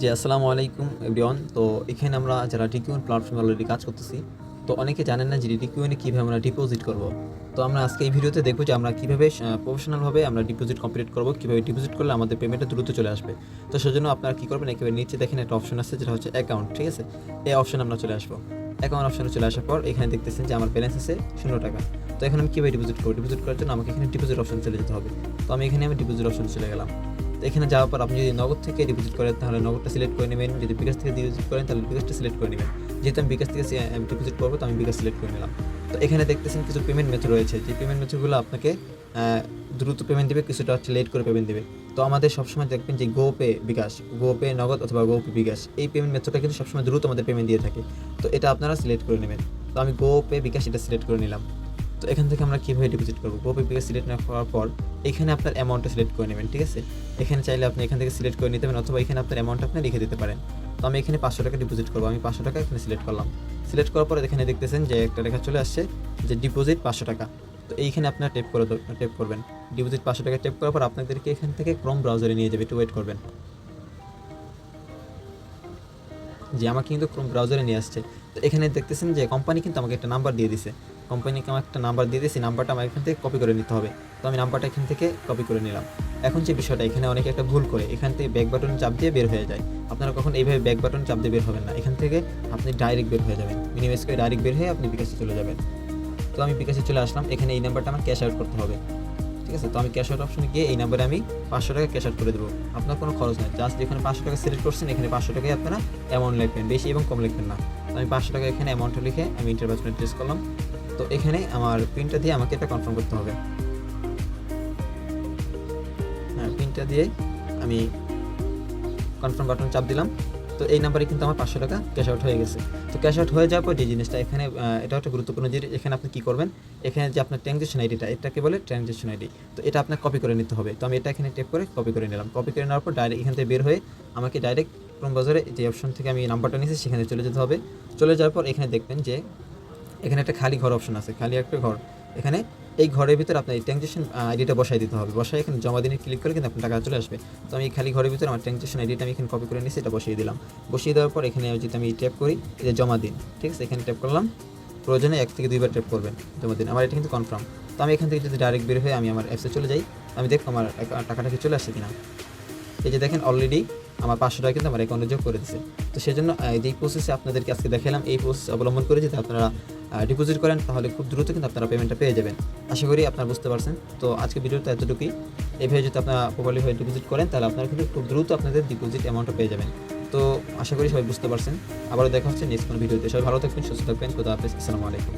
জি আসসালামু আলাইকুম এভরিওয়ান। তো এখানে আমরা যারা ডিকিউন প্ল্যাটফর্মে অলরেডি কাজ করতেছি, তো অনেকে জানেন না যে ডিকিউনে কীভাবে আমরা ডিপোজিট করব। তো আমরা আজকে এই ভিডিওতে দেখব যে আমরা কীভাবে প্রফেশনালভাবে আমরা ডিপোজিট কমপ্লিট করব, কীভাবে ডিপোজিট করলে আমাদের পেমেন্টটা দ্রুত চলে আসবে। তো সেজন্য আপনারা কী করবেন, একেবারে নিচে দেখেন একটা অপশন আছে যেটা হচ্ছে অ্যাকাউন্ট ঠিক আছে? এই অপশন আমরা চলে আসব। অ্যাকাউন্ট অপশনে চলে আসার পর এখানে দেখতেছেন যে আমার ব্যালেন্স আছে শূন্য টাকা। তো এখন আমি কীভাবে ডিপোজিট করব? ডিপোজিট করার জন্য আমাকে এখানে ডিপোজিট অপশন চলে যেতে হবে। তো আমি এখানে আমি ডিপোজিট অপশন চলে গেলাম। তো এখানে যাওয়ার পর আপনি যদি নগদ থেকে ডিপোজিট করেন, তাহলে নগদটা সিলেক্ট করে নেবেন। যদি বিকাশ থেকে ডিপোজিট করেন, তাহলে বিকাশটা সিলেক্ট করে নেবেন। যেহেতু আমি বিকাশ থেকে ডিপোজিট করব, তো আমি বিকাশ সিলেক্ট করে নিলাম। তো এখানে দেখতেছেন কিছু পেমেন্ট মেথড রয়েছে। যে পেমেন্ট মেথডগুলো আপনাকে দ্রুত পেমেন্ট দেবে, কিছুটা হচ্ছে লেট করে পেমেন্ট দেবে। তো আমাদের সবসময় দেখবেন যে গো পে বিকাশ গো পে নগদ অথবা গো পে বিকাশ, এই পেমেন্ট মেথডটা কিন্তু সবসময় দ্রুত আমাদের পেমেন্ট দিয়ে থাকে। তো এটা আপনারা সিলেক্ট করে নেবেন। তো আমি গো পে বিকাশ এটা সিলেক্ট করে নিলাম। তো এখান থেকে আমরা কীভাবে ডিপোজিট করব? গো পে বিকাশ সিলেক্ট না করার পর এখানে আপনার অ্যামাউন্টটা সিলেক্ট করে নেবেন, ঠিক আছে? এখানে চাইলে আপনি এখান থেকে সিলেক্ট করে নিতে পারেন অথবা এখানে আপনার অ্যামাউন্ট আপনি লিখে দিতে পারেন। তো আমি এখানে পাঁচশো টাকা ডিপোজিট করব, আমি পাঁচশো টাকা এখানে সিলেক্ট করলাম। সিলেক্ট করার পরে এখানে দেখতেছেন যে একটা লেখা চলে আসছে যে ডিপোজিট পাঁচশো টাকা। তো এইখানে আপনার টেপ করে টেপ করবেন। ডিপোজিট পাঁচশো টাকা টেপ করার পর আপনাদেরকে এখান থেকে ক্রম ব্রাউজারে নিয়ে যাবে, একটু ওয়েট করবেন। যে আমাকে কিন্তু ক্রোম ব্রাউজারে নিয়ে আসছে। তো এখানে দেখতেছেন যে কোম্পানি কিন্তু আমাকে একটা নাম্বার দিয়ে দিছে। কোম্পানিকে আমার একটা নাম্বার দিয়ে দিয়েছে নাম্বারটা আমার এখান থেকে কপি করে নিতে হবে। তো আমি নাম্বারটা এখান থেকে কপি করে নিলাম। এখন যে বিষয়টা, এখানে অনেকে একটা ভুল করে। এখান থেকে ব্যাক বাটন চাপ দিয়ে বের হয়ে যায়। আপনারা কখন এইভাবে ব্যাক বাটন চাপ দিয়ে বের হবেন না। এখান থেকে আপনি ডাইরেক্ট বের হয়ে যাবেন। মিনিমাইজ করে ডাইরেক্ট বের হয়ে আপনি বিকাশে চলে যাবেন। তো আমি বিকাশে চলে আসলাম। এখানে এই নাম্বারটা আমার ক্যাশ আউট করতে হবে। ঠিক আছে? তো আমি ক্যাশ আউট অপশনে গিয়ে এই নাম্বারে আমি পাঁচশো টাকা ক্যাশ আউট করে দেবো। আপনার কোনো খরচ নেই। জাস্ট যেখানে পাঁচশো টাকা সিলেক্ট করছেন, এখানে পাঁচশো টাকায় আপনারা অ্যামাউন্ট লিখবেন। বেশি এবং কম লিখবেন না। আমি পাঁচশো টাকা এখানে অ্যামাউন্টটা লিখে আমি ইন্টার বাটনে প্রেস করলাম। তো এখানে আমার পিনটা দিয়ে আমাকে এটা কনফার্ম করতে হবে। হ্যাঁ পিনটা দিয়ে আমি কনফার্ম বাটন চাপ দিলাম। তো এই নাম্বারে কিন্তু আমার পাঁচশো টাকা ক্যাশ আউট হয়ে গেছে। তো ক্যাশ আউট হয়ে যাওয়ার পর যে জিনিসটা এখানে এটা একটা গুরুত্বপূর্ণ জিনিস এখানে আপনি কী করবেন? এখানে যে আপনার ট্রানজেকশন আইডিটা এটাকে বলে ট্রানজেকশন আইডি তো এটা আপনার কপি করে নিতে হবে। তো আমি এটা এখানে টেপ করে কপি করে নিলাম। কপি করে নেওয়ার পর ডাইরেক্ট এখান থেকে বের হয়ে আমাকে ডাইরেক্ট ক্রোম বাজারে যে অপশন থেকে আমি নাম্বারটা নিয়েছি, সেখানে চলে যেতে হবে। চলে যাওয়ার পর এখানে দেখবেন যে এখানে একটা খালি ঘর অপশন আছে, খালি একটা ঘর। এখানে এই ঘরের ভিতরে আপনার এই ট্রানজেকশন আইডিটা বসাই দিতে হবে। বসাই এখানে জমা দিনে ক্লিক করে কিন্তু আপনার টাকা চলে আসবে। তো আমি খালি ঘরের ভিতরে আমার ট্রানজেকশন আইডিটা আমি এখানে কপি করে নিয়েছি, এটা বসিয়ে দিলাম। বসিয়ে দেওয়ার পর এখানে যদি আমি ট্যাপ করি যে জমা দিন। ঠিক আছে? এখানে ট্যাপ করলাম। প্রয়োজনে এক থেকে দুইবার ট্যাপ করবেন, জমা দিন। আমার এটা কিন্তু কনফার্ম তো আমি এখান থেকে যদি ডাইরেক্ট বের হয়ে আমি আমার অ্যাপসে চলে যাই, আমি দেখব আমার টাকাটা কি চলে আসছে কিনা। এই যে দেখেন অলরেডি আমার পাঁচশো টাকা কিন্তু আমার অ্যাকাউন্টে যোগ করে দিচ্ছে তো সেই জন্য যেই প্রসেসে আপনাদেরকে আজকে দেখালাম, এই প্রসেস অবলম্বন করে যদি আপনারা ডিপোজিট করেন, তাহলে খুব দ্রুত কিন্তু আপনারা পেমেন্টটা পেয়ে যাবেন। আশা করি আপনারা বুঝতে পারছেন। তো আজকে ভিডিওটা এতটুকুই। এইভাবে যদি আপনারা প্রপারলি হয়ে ডিপোজিট করেন, তাহলে আপনারা কিন্তু খুব দ্রুত আপনাদের ডিপোজিট অ্যামাউন্টটা পেয়ে যাবেন। তো আশা করি সবাই বুঝতে পারছেন। আবারও দেখা হচ্ছে নেক্সট কোনো ভিডিওতে। সবাই ভালো থাকবেন, সুস্থ থাকবেন। কোথা হাফেজ। আসসালামু আলাইকুম।